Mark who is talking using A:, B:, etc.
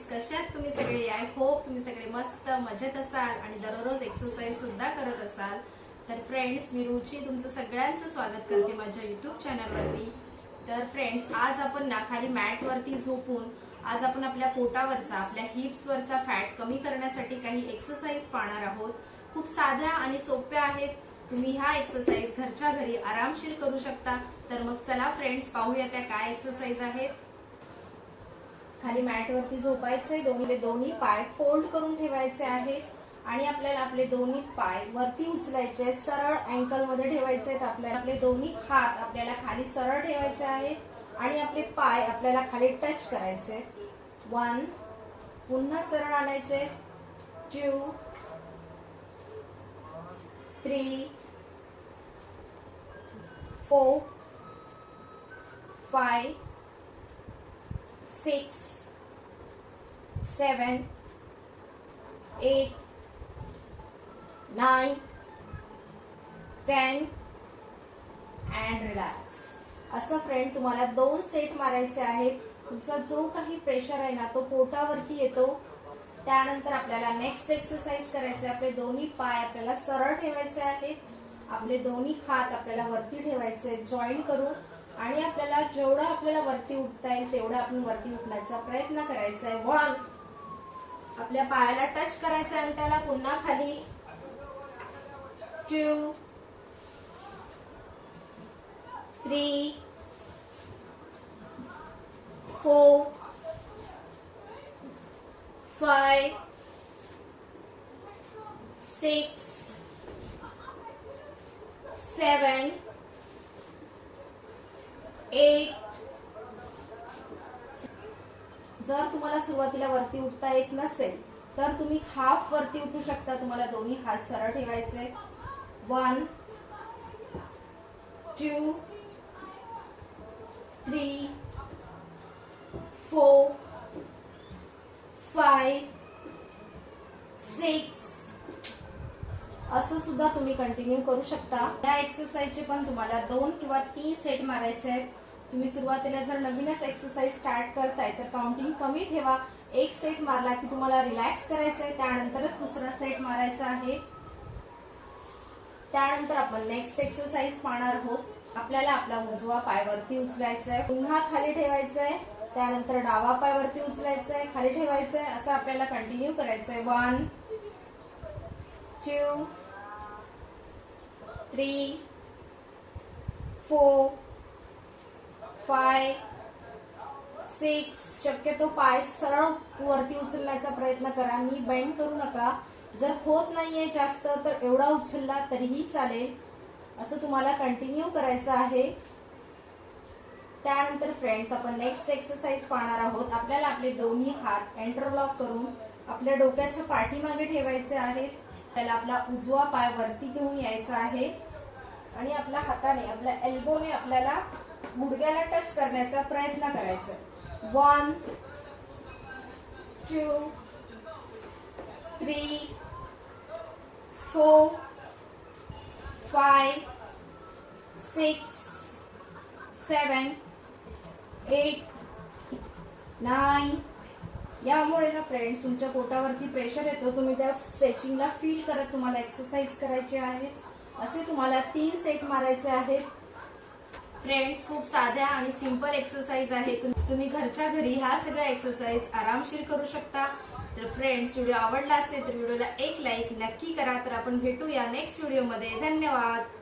A: Guys कशा आहात तुम्ही सगळे आय होप तुम्ही सगळे मस्त मजेत असाल आणि दररोज एक्सरसाइज सुद्धा करत असाल. तर फ्रेंड्स मी रुची तुमचं सगळ्यांचं स्वागत करते माझ्या युट्यूब चॅनलवरती तर फ्रेंड्स आज आपण ना खाली मॅट वरती झोपून आज आपण आपल्या पोटावरचा आपल्या हिप्स वरचा फॅट कमी करण्यासाठी काही एक्सरसाइज पाहणार आहोत. खूप साध्या आणि सोप्या आहेत. तुम्ही ह्या एक्सरसाइज घरच्या घरी आरामशीर करू शकता. तर मग चला फ्रेंड्स पाहूया त्या काय एक्सरसाइज आहेत. खाली मॅटवरती झोपायचंय दोन्ही दोन्ही पाय फोल्ड करून ठेवायचे आहेत आणि आपल्याला आपले दोन्ही पाय वरती उचलायचे आहेत. सरळ अँकलमध्ये ठेवायचे आहेत आपल्याला. आपले दोन्ही हात आपल्याला खाली सरळ ठेवायचे आहेत आणि आपले पाय आपल्याला खाली टच करायचे वन पुन्हा सरळ आणायचे two three four five six, seven, eight, nine, ten, and relax. असं फ्रेंड तुम्हाला दोन सेट मारायचे आहेत. तुमचा जो काही प्रेशर आहे ना तो पोटावरती येतो. त्यानंतर आपल्याला नेक्स्ट एक्सरसाइज करायचे आपले दोन्ही पाय आपल्याला सरळ ठेवायचे आहेत. आपले दोन्ही हात आपल्याला वरती ठेवायचे जॉईन करून आणि आपल्याला जेवढं आपल्याला वरती उठता येईल तेवढं आपण वरती उठण्याचा प्रयत्न करायचा आहे वन आपल्या पायाला टच करायचा आणि त्याला पुन्हा खाली two three four five six seven एक. जर तुम्हाला सुरुवातीला वरती उठता येत नसेल तर तुम्ही हाफ वरती उठू शकता. तुम्हाला दोन्ही हात सरळ ठेवायचे. One two three four five six असं सुद्धा तुम्ही कंटिन्यू करू शकता. या एक्सरसाइजचे पण तुम्हाला दोन किंवा तीन सेट मारायचे आहेत. तुम्ही सुरुवातीला जर नवीनच एक्सरसाइज स्टार्ट करताय तर काउंटिंग कमी ठेवा. एक सेट मारला की तुम्हाला रिलॅक्स करायचं आहे त्यानंतरच दुसरा सेट मारायचा आहे. त्यानंतर आपण नेक्स्ट एक्सरसाइज पाहणार आहोत. आपल्याला आपला उजवा पायवरती उचलायचा आहे पुन्हा खाली ठेवायचा आहे त्यानंतर डावा पायवरती उचलायचा आहे खाली ठेवायचं आहे असं आपल्याला कंटिन्यू करायचं आहे one two three four five six शक्यतो पाय सरळ वरती उचलण्याचा प्रयत्न करा. नी बेंड करू नका. जर होत नाहीये जास्त तर एवढा उचलला तरीही चालेल. असं तुम्हाला कंटिन्यू करायचं आहे. त्यानंतर फ्रेंड्स आपण नेक्स्ट एक्सरसाइज पाहणार आहोत. आपल्याला आपले दोन्ही हात एंटरलॉक करून आपल्या डोक्याच्या पाठीमागे ठेवायचे आहेत. आपल्याला आपला उजवा पाय वरती घेऊन यायचा आहे. आणि आपल्या हाताने आपल्या एल्बोने आपल्याला गुडघ्याला टच करण्याचा प्रयत्न करायचा. One two three four five six seven eight nine यामुळे ना फ्रेंड्स तुमच्या पोटावरती प्रेशर येतो. तुम्ही त्या स्ट्रेचिंगला फील करत तुम्हाला एक्सरसाइज करायची आहे. असे तुम्हाला तीन सेट मारायचे आहेत. फ्रेंड्स खूप साध्या आणि सिंपल एक्सरसाइज आहे. तुम- तुम्ही घरच्या घरी ह्या सगळ्या एक्सरसाइज आरामशीर करू शकता. तर फ्रेंड्स व्हिडिओ आवडला असेल तर व्हिडिओला एक लाईक नक्की करा. तर आपण भेटूया नेक्स्ट व्हिडिओमध्ये धन्यवाद.